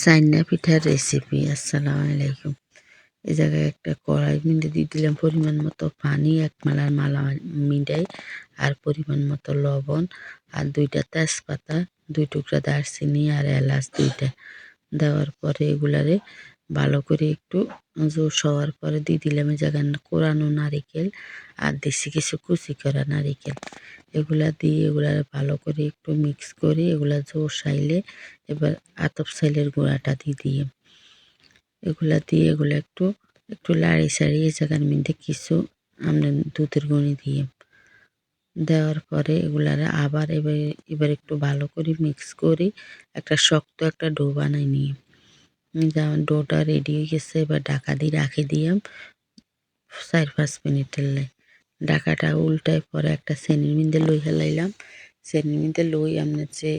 সাইনা পিঠার রেসিপি আসসালামু আলাইকুম। এই জায়গায় একটা কড়াই মিন্ডে দিয়ে দিলাম, পরিমাণ মতো পানি, এক মালার মালা মিডাই আর পরিমাণ মতো লবণ, আর দুইটা তেজপাতা, দুই টুকরা দারচিনি, আর এলাচ দুইটা। দেওয়ার পরে এগুলারে ভালো করে একটু জোর হওয়ার পরে দিয়ে দিলাম। এই জায়গায় কোরানো নারিকেল আর দেশি কিছু কুচি করা নারিকেল। এগুলা দিয়ে এগুলা ভালো করে একটু মিক্স করে এগুলা জোর সাইলে এবার আতপ সাইলের গুঁড়াটা দিয়ে দিয়ে এগুলা দিয়ে এগুলো একটু একটু লাড়ি সাড়ি এই জায়গার মধ্যে কিছু আমরা দুধের গুঁড়ি দিয়ে দেওয়ার পরে এগুলারে আবার এবার এবার একটু ভালো করে মিক্স করি একটা শক্ত একটা ডো বানাই নিয়ে। যেমন ডোটা রেডি হয়ে গেছে, এবার ঢাকা দিয়ে রাখি দিয়ে চার পাঁচ মিনিটের লাই ঢাকাটা উল্টায় পরে একটা চেনির মিন্দে লই হেলাইলাম চেনির মিন্দে লই আপনার যে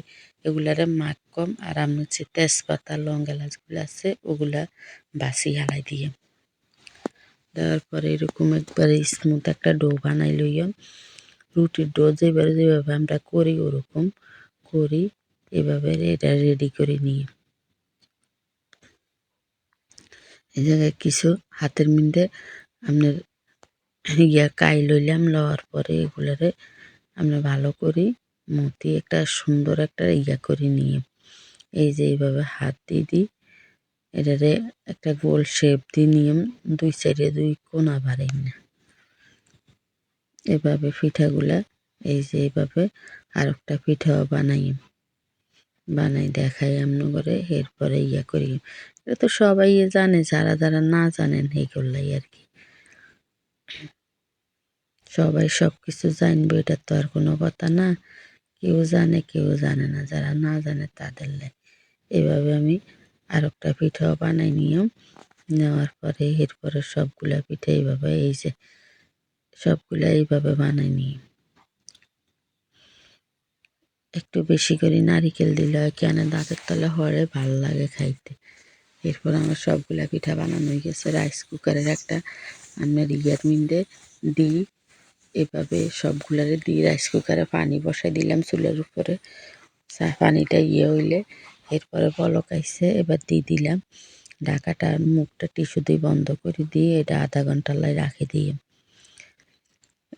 এগুলারে মাখ কম আর আপনার যে তেজপাতা, লং এলাচগুলো আছে, ওগুলা বাসি হালাই দিয়ে দেওয়ার পরে এরকম একবারে স্মুথ একটা ডো বানাই লইয়াম রুটির ডো যেভাবে যেভাবে আমরা করি, ওরকম করি, এভাবে এটা রেডি করে নিয়ে। এই জায়গায় কিছু হাতের মিন্দে আপনার ইয়া কাই লইলাম লওয়ার পরে এগুলারে আমরা ভালো করি মতি একটা সুন্দর একটা ইয়া করে নিয়ে। এই যে এইভাবে হাত দিয়ে দিই, এটারে একটা গোল শেপ দিয়ে নিয়ে, দুই সাইডে দুই কোনা বাড়াই না। এভাবে পিঠাগুলা, এই যে এইভাবে আর একটা পিঠাও বানাই বানাই দেখাই আমন করে এরপরে ইয়া করি। এটা তো সবাই জানে, যারা যারা না জানেন এই করলাই আর কি। সবাই সব কিছু জানবে, এটা তো আর কোনো কথা না। কেউ জানে কেউ জানে না। যারা না জানে তাদের এভাবে আমি আর একটা পিঠাও বানাই নিয়ম। নেওয়ার পরে এরপরে সবগুলা পিঠা এইভাবে এই যে সবগুলা এইভাবে বানাই নিই একটু বেশি করে নারিকেল দিলে কেন দাঁতের তলে হরে ভালো লাগে খাইতে। এরপর আমার সবগুলা পিঠা বানানো হয়ে গেছে। রাইস কুকারের একটা আমরা ইয়ার মিন্ডে দিই। এভাবে সবগুলারে দিয়ে রাইস কুকারে পানি বসাই দিলাম চুলের উপরে। পানিটা ইয়ে হইলে এরপরে বলক আইসে এবার দিয়ে দিলাম। ঢাকাটা মুখটা টিস্যু দিয়ে বন্ধ করে দিয়ে এটা আধা ঘণ্টা লাই রাখি দিয়ে।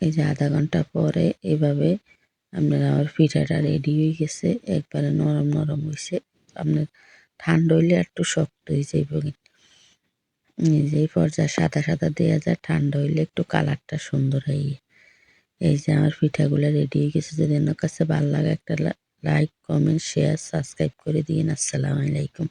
এই যে আধা ঘণ্টা পরে এভাবে আপনার আমার পিঠাটা রেডি হয়ে গেছে, একবারে নরম নরম হয়েছে আপনার ঠান্ডা হইলে একটু শক্ত হয়ে যাইব যে পর্যায়ে সাদা সাদা দেওয়া যায়, ঠান্ডা হইলে একটু কালারটা সুন্দর হয় এই যে আমার পিঠাগুলো রেডি হয়ে গেছে, যদি আমার কাছে ভালো লাগে একটা লাইক কমেন্ট শেয়ার সাবস্ক্রাইব করে দিন আসসালামু আলাইকুম।